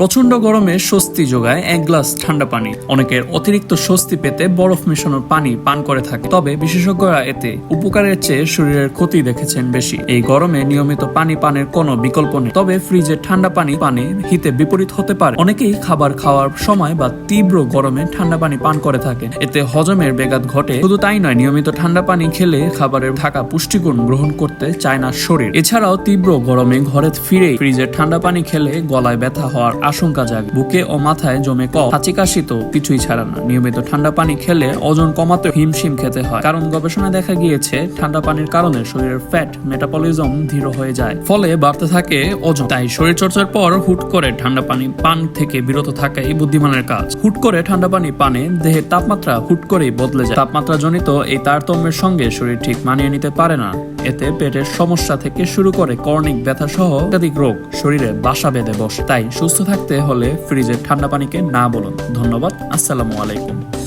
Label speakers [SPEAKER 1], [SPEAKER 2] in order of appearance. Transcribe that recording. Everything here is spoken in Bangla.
[SPEAKER 1] প্রচণ্ড গরমে স্বস্তি যোগায় এক গ্লাস ঠান্ডা পানি। অনেকের অতিরিক্ত স্বস্তি পেতে বরফ মেশানো পানি পান করে থাকে। তবে বিশেষজ্ঞরা এতে উপকারের চেয়ে শরীরের ক্ষতি দেখেছেন বেশি। এই গরমে নিয়মিত পানি পানের কোনো বিকল্প নেই। তবে ফ্রিজে ঠান্ডা পানি পানে হিতে বিপরীত হতে পারে। অনেকেই খাবার খাওয়ার সময় বা তীব্র গরমে ঠান্ডা পানি পান করে থাকে এতে হজমের বেগাত ঘটে। শুধু তাই নয়, নিয়মিত ঠান্ডা পানি খেলে খাবারের থাকা পুষ্টিগুণ গ্রহণ করতে চায় না শরীর। এছাড়াও তীব্র গরমে ঘরে ফিরে ফ্রিজের ঠান্ডা পানি খেলে গলায় ব্যথা হওয়ার আশঙ্কা জাগে। বুকে ও মাথায় জমে কফ, হাঁচি কাশি তো কিছুই ছাড়া না। নিয়মিত ঠান্ডা পানি খেলে ওজন কমাতে হিমশিম খেতে হয়। কারণ গবেষণায় দেখা গিয়েছে, ঠান্ডা পানির কারণে শরীরের ফ্যাট মেটাবলিজম ধীর হয়ে যায়। ফলে বাড়তে থাকে ওজন। তাই শরীর চর্চার পর হুট করে ঠান্ডা পানি পান থেকে বিরত থাকাই বুদ্ধিমানের কাজ। হুট করে ঠান্ডা পানি পানে দেহের তাপমাত্রা হুট করেই বদলে যায়। তাপমাত্রা জনিত এই তারতম্যের সঙ্গে শরীর ঠিক মানিয়ে নিতে পারে না। এতে পেটের সমস্যা থেকে শুরু করে কর্নিক ব্যথা সহ একাধিক রোগ শরীরে বাসা বেঁধে বসে। তাই সুস্থ থাকতে হলে ফ্রিজের ঠান্ডা পানিকে না বলুন। ধন্যবাদ। আসসালামু আলাইকুম।